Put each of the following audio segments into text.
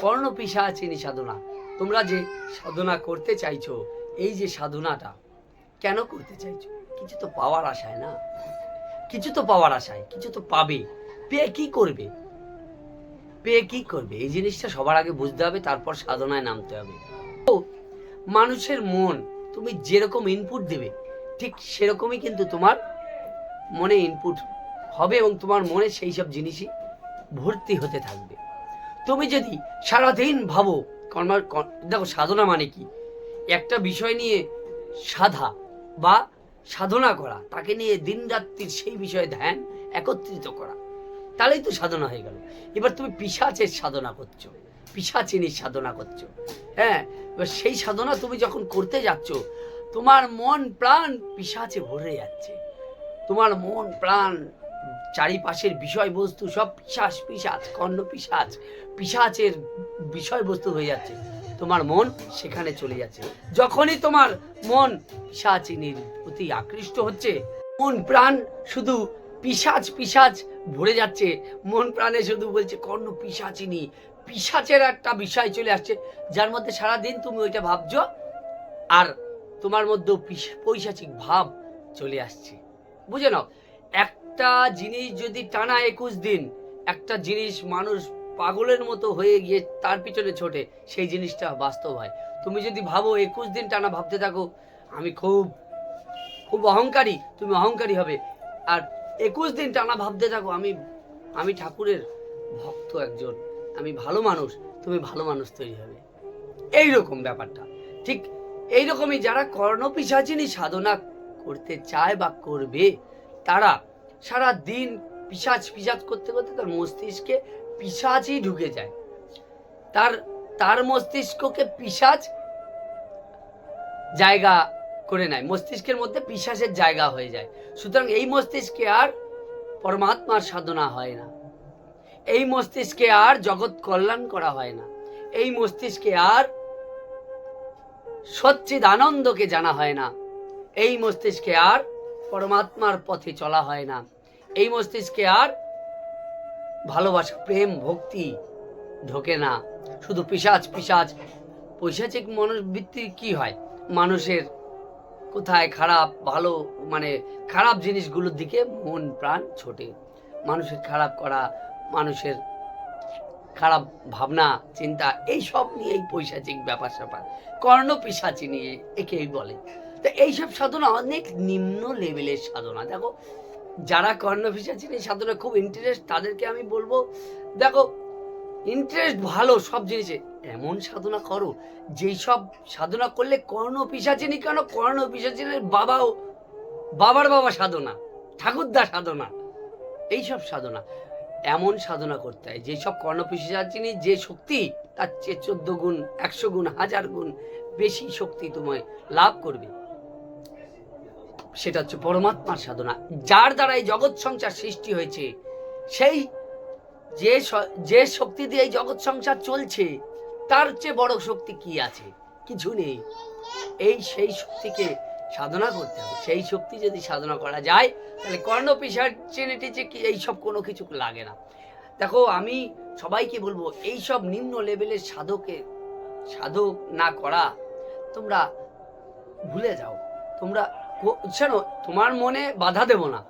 কর্ণ পিসাচিনী সাধনা। তোমরা যে সাধনা করতে চাইছো, এই যে সাধনাটা, কেন করতে চাইছো? কিছু তো পাওয়ার আশায় না? কিছু তো পাওয়ার আশায়, কিছু তো পাবে। পেয়ে কি করবে? পেয়ে কি করবে? এই জিনিসটা সবার আগে বুঝতে হবে, তারপর সাধনায় নামতে হবে। তো, মানুষের মন তুমি যেরকম ইনপুট দেবে, ঠিক সেরকমই কিন্তু তোমার মনে ইনপুট হবে এবং তোমার মনে সেই সব জিনিসই ভর্তি হতে থাকবে। তুমি যদি সারাদিন ভাবো কর্ম ক- দেখো সাধনা মানে কি? একটা বিষয় নিয়ে সাধা বা সাধনা করা, তাকে নিয়ে দিন রাত্রির সেই বিষয়ে ধ্যান একত্রিত করা, তাহলেই তো সাধনা হয়ে গেল। এবার তুমি পিসাচের সাধনা করছ পিসাচিনীর সাধনা করছ হ্যাঁ? এবার সেই সাধনা তুমি যখন করতে যাচ্ছ, তোমার মন প্রাণ পিসাচে ভরে যাচ্ছে। তোমার মন প্রাণ চারিপাশের বিষয়বস্তু সব পিসাচ পিসাচ কর্ণ পিসাচ পিসাচের বিষয়বস্তু হয়ে যাচ্ছে। তোমার মন সেখানে চলে যাচ্ছে। যখনই তোমার মন পিসাচিনীর প্রতি আকৃষ্ট হচ্ছে, মন প্রাণ শুধু পিসাচ পিসাচ ভরে যাচ্ছে। মন প্রাণে শুধু বলছে, কর্ণ পিসাচিনী পিসাচের একটা বিষয় চলে আসছে, যার মধ্যে সারা দিন তুমি ওইটা ভাবছ, আর তোমার মধ্যে পৈশাচিক ভাব চলে আসছে। বুঝে নাও একটা জিনিস যদি টানা একুশ দিন, একটা জিনিস মানুষ পাগলের মতো হয়ে গিয়ে তার পিছনে ছোটে, সেই জিনিসটা বাস্তব হয়। তুমি যদি ভাবো একুশ দিন টানা ভাবতে থাকো, আমি খুব খুব অহংকারী, তুমি অহংকারী হবে। আর একুশ দিন টানা ভাবতে থাকো, আমি আমি ঠাকুরের ভক্ত একজন, আমি ভালো মানুষ, তুমি ভালো মানুষ তৈরি হবে। এই রকম ব্যাপারটা। ঠিক এই রকমই যারা কর্ণপিসাচিনী সাধনা করতে চায় বা করবে, তারা সারা দিন পিসাচ পিসাচ করতে করতে তার মস্তিষ্কে পিসাচই ঢুকে যায়। তার তার মস্তিষ্ককে পিসাচ জায়গা করে নেয়, মস্তিষ্কের মধ্যে পিসাচের জায়গা হয়ে যায়। সুতরাং এই মস্তিষ্কে আর পরমাত্মার সাধনা হয় না। এই মস্তিষ্কে আর জগৎ কল্যাণ করা হয় না। এই মস্তিষ্কে আর সচ্চিদ আনন্দকে জানা হয় না। এই মস্তিষ্কে আর পরমাত্মার পথে চলা হয় না। এই মস্তিষ্কে আর ভালোবাসা, প্রেম, ভক্তি ঢোকে না। শুধু পিসাচ পিসাচ পৈশাচিক মনোবৃত্তি কি হয়? মানুষের কোথায় খারাপ, ভালো মানে খারাপ জিনিসগুলোর দিকে মন, প্রাণ ছোটে। মানুষের খারাপ করা, মানুষের খারাপ ভাবনা, চিন্তা এই সব নিয়ে এই পৈশাচিক ব্যাপার স্যাপার কর্ণ পিসাচি নিয়ে একেই বলে। তো এইসব সাধনা অনেক নিম্ন লেভেলের সাধনা। দেখো, যারা কর্ণ পিসাচি নিয়ে সাধনা খুব ইন্টারেস্ট তাদেরকে আমি বলব, দেখো ইন্টারেস্ট ভালো সব জিনিসে। এমন সাধনা করো, যেই সব সাধনা করলে কর্ণ পিসাচিনী কেন? কর্ণ পিসাচিনীর বাবাও, বাবার বাবা সাধনা, ঠাকুরদা সাধনা, এইসব সাধনা। এমন সাধনা করতে হয় যেসব কর্ণ কর্ণপিসাচিনী যে শক্তি, তার চেয়ে চোদ্দ গুণ, একশো গুণ, হাজার গুণ বেশি শক্তি তোমায় লাভ করবে। সেটা হচ্ছে পরমাত্মার সাধনা। যার দ্বারা এই জগৎ সংসার সৃষ্টি হয়েছে, সেই যে যে শক্তি দিয়ে এই জগৎ সংসার চলছে, তার চেয়ে বড় শক্তি কি আছে? কিছু নেই। এই সেই শক্তিকে সাধনা করতে হবে। সেই শক্তি যদি সাধনা করা যায়, তাহলে কর্ণ পিসাচিনিটি যে কি এইসব কোনো কিছু লাগে না। দেখো, আমি সবাইকে বলব, এই সব নিম্ন লেভেলের সাধকে, সাধক না করা, তোমরা ভুলে যাও। তোমরা শোনো, তোমার মনে বাধা দেব না।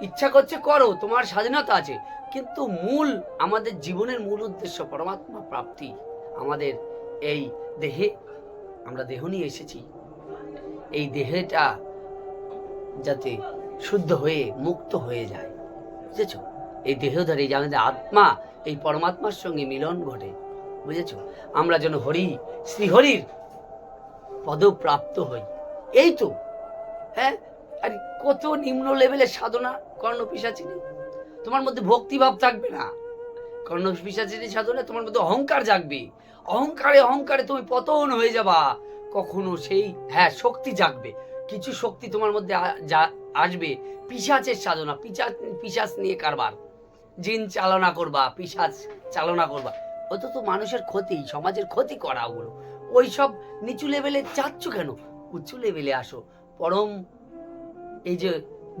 ইচ্ছা করছে করো, তোমার স্বাধীনতা আছে। কিন্তু মূল, আমাদের জীবনের মূল উদ্দেশ্য পরমাত্মা প্রাপ্তি, আমাদের এই দেহে, আমরা দেহ নিয়ে এসেছি। এই দেহটা যাতে শুদ্ধ হয়ে, মুক্ত হয়ে যায়। বুঝেছ? এই দেহধারী যে আমাদের আত্মা, এই পরমাত্মার সঙ্গে মিলন ঘটে। বুঝেছ? আমরা যেন হরি, শ্রীহরির পদপ্রাপ্ত হই। এই তো। হ্যাঁ? আর, কত নিম্ন লেভেলের সাধনা কর্ণ পিসাচিনী তোমার মধ্যে ভক্তিভাব থাকবে না। কর্ণ পিসাচিনী সাধনা তোমার মধ্যে অহংকার জাগবে। অহংকারে অহংকারে তুমি পতন হয়ে যাবা। কখনো সেই হ্যাঁ শক্তি জাগবে। কিছু শক্তি তোমার মধ্যে আসবে। পিসাচের সাধনা পিসাচ পিসাচ নিয়ে কারবার। জিন চালনা করবা পিসাচ চালনা করবা। ওটা তো মানুষের ক্ষতি, সমাজের ক্ষতি করা ওগুলো। ওই সব নিচু লেভেলে যাচ্ছ কেন? উঁচু লেভেলে আসো। পরম এই যে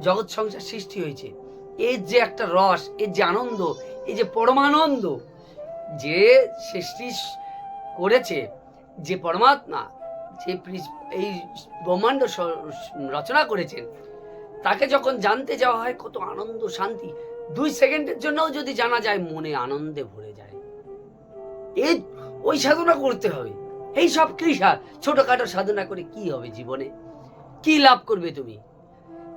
জগৎ সংসার সৃষ্টি হয়েছে, এর যে একটা রস, এর যে আনন্দ, এই যে পরমানন্দ, যে সৃষ্টি করেছে, যে পরমাত্মা, যে এই ব্রহ্মাণ্ড রচনা করেছেন, তাকে যখন জানতে যাওয়া হয় কত আনন্দ, শান্তি, দুই সেকেন্ডের জন্যও যদি জানা যায়, মনে আনন্দে ভরে যায়। এই ওই সাধনা করতে হবে। এই সব কৃষা ছোটখাটো সাধনা করে কি হবে জীবনে? কি লাভ করবে তুমি?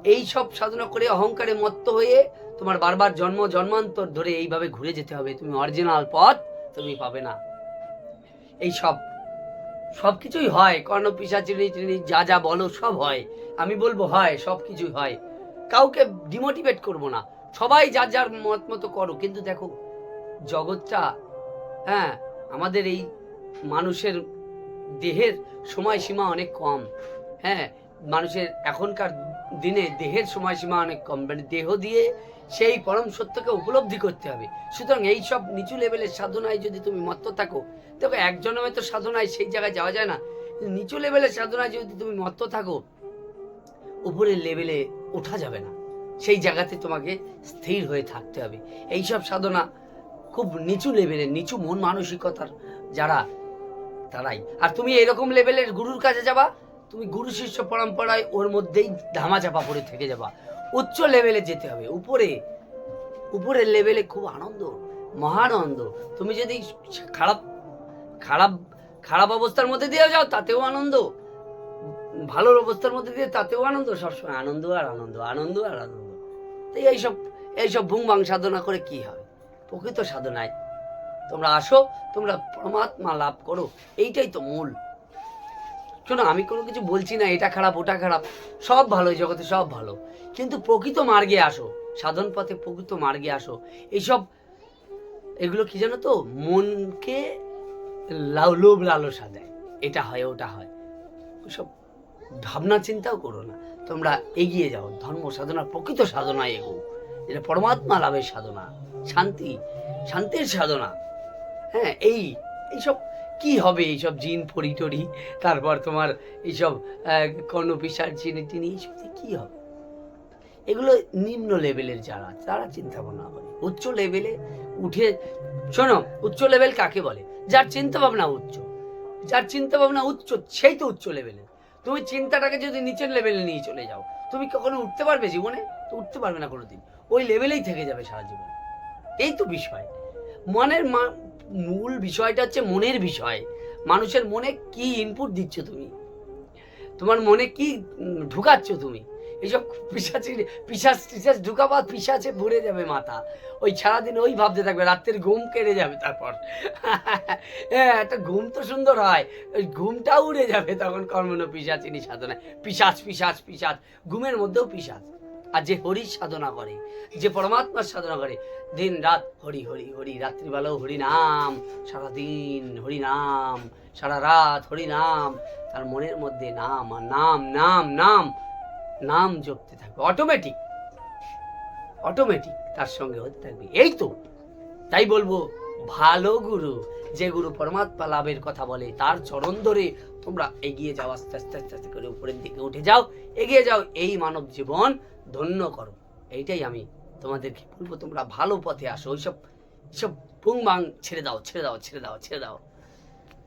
এই সব সাধনা করে অহংকারে মত্ত হয়ে তোমার বারবার জন্ম, জন্মান্তর ধরে এইভাবে ঘুরে যেতে হবে। তুমি অরিজিনাল পথ তুমি পাবে না। এই সব সব কিছুই হয়। কর্ণ পিসাচিনি চিনি যা যা বলো সব হয়। আমি বলব হয়, সব কিছুই হয়। কাউকে ডিমোটিভেট করব না। সবাই যার যার মত মতো করো কিন্তু দেখো, জগৎটা হ্যাঁ আমাদের এই মানুষের দেহের সময়সীমা অনেক কম। হ্যাঁ মানুষের এখনকার দিনে দেহের সময়সীমা অনেক কম মানে দেহ দিয়ে সেই পরম সত্যকে উপলব্ধি করতে হবে। সুতরাং এই সব নিচু লেভেলের সাধনায় যদি তুমি মত্ত থাকো দেখো এক জন্মে তো সাধনায় সেই জায়গায় যাওয়া যায় না। নিচু লেভেলের সাধনায় যদি তুমি মত্ত থাকো, উপরের লেভেলে ওঠা যাবে না। সেই জায়গাতে তোমাকে স্থির হয়ে থাকতে হবে। এইসব সাধনা খুব নিচু লেভেলের নিচু মন মানসিকতার যারা, তারাই। আর তুমি এরকম লেভেলের গুরুর কাছে যাবা তুমি গুরু শিষ্য পরম্পরায় ওর মধ্যেই ধামাচাপা পড়ে থেকে যাবা। উচ্চ লেভেলে যেতে হবে। উপরে, উপরের লেভেলে খুব আনন্দ মহানন্দ তুমি যদি খারাপ খারাপ খারাপ অবস্থার মধ্যে দিয়ে যাও, তাতেও আনন্দ। ভালো অবস্থার মধ্যে দিয়ে তাতেও আনন্দ। সবসময় আনন্দ আর আনন্দ আনন্দ আর আনন্দ। তো এইসব এইসব ভুংবাং সাধনা করে কি হবে প্রকৃত সাধনায় তোমরা আসো, তোমরা পরমাত্মা লাভ করো। এইটাই তো মূল। শোনো, আমি কোনো কিছু বলছি না, এটা খারাপ, ওটা খারাপ, সব ভালো এই জগতে, সব ভালো। কিন্তু প্রকৃত মার্গে আসো, সাধন পথে প্রকৃত মার্গে আসো, এইসব, এগুলো কি জানো তো, মনকে লোভ লালসা দেয়, এটা হয়, ওটা হয়। ওসব ভাবনা চিন্তাও করো না, তোমরা এগিয়ে যাও, ধর্ম সাধনা, প্রকৃত সাধনায় এগো এটা পরমাত্মা লাভের সাধনা, শান্তি, শান্তির সাধনা হ্যাঁ এই, এইসব কি হবে এইসব জিন পরি টরি তারপর তোমার এইসব কর্ণপিসার চিনি টিনি, এইসব কি হবে? এগুলো নিম্ন লেভেলের যারা, তারা চিন্তা ভাবনা করে। উচ্চ লেভেলে উঠে, শোনো, উচ্চ লেভেল কাকে বলে? যার চিন্তা ভাবনা উচ্চ। যার চিন্তা ভাবনা উচ্চ, সেই তো উচ্চ লেভেলের। তুমি চিন্তাটাকে যদি নিচের লেভেলে নিয়ে চলে যাও, তুমি কখনো উঠতে পারবে জীবনে? তো উঠতে পারবে না কোনোদিন। ওই লেভেলেই থেকে যাবে সারা জীবন। এই তো বিষয়। মনের মূল বিষয়টা হচ্ছে মনের বিষয়। মানুষের মনে কি ইনপুট দিচ্ছ তুমি? তোমার মনে কি ঢুকাচ্ছ তুমি? এইসব পিসাচি পিসাচ টিসাচ ঢুকাবা পিসাচে ভরে যাবে মাথা। ওই সারাদিন ওই ভাবতে থাকবে, রাত্রের ঘুম কেড়ে যাবে তারপর। হ্যাঁ একটা ঘুম তো সুন্দর হয়। ওই ঘুমটাও উড়ে যাবে তখন কর্মণ পিসাচিনি সাধনায় পিসাচ পিসাচ পিসাচ ঘুমের মধ্যেও পিসাচ আর যে হরির সাধনা করে, যে পরমাত্মার সাধনা করে, দিন রাত হরি হরি হরি, রাত্রিবেলাও হরি নাম, সারাদিন হরি নাম, সারা রাত হরি নাম, তার মনের মধ্যে নাম আর নাম নাম নাম নাম জপতে থাকবে। অটোমেটিক অটোমেটিক তার সঙ্গে হতে থাকবে। এই তো, তাই বলব, ভালো গুরু, যে গুরু পরমাত্মা লাভের কথা বলে, তার চরণ ধরে তোমরা এগিয়ে যাও, আস্তে আস্তে আস্তে আস্তে করে উপরের দিকে উঠে যাও। এগিয়ে যাও, এই মানব জীবন ধন্য করো। এইটাই আমি তোমাদেরকে বলব, তোমরা ভালো পথে আসো। ওইসব সব পুং বাং ছেড়ে দাও ছেড়ে দাও ছেড়ে দাও ছেড়ে দাও।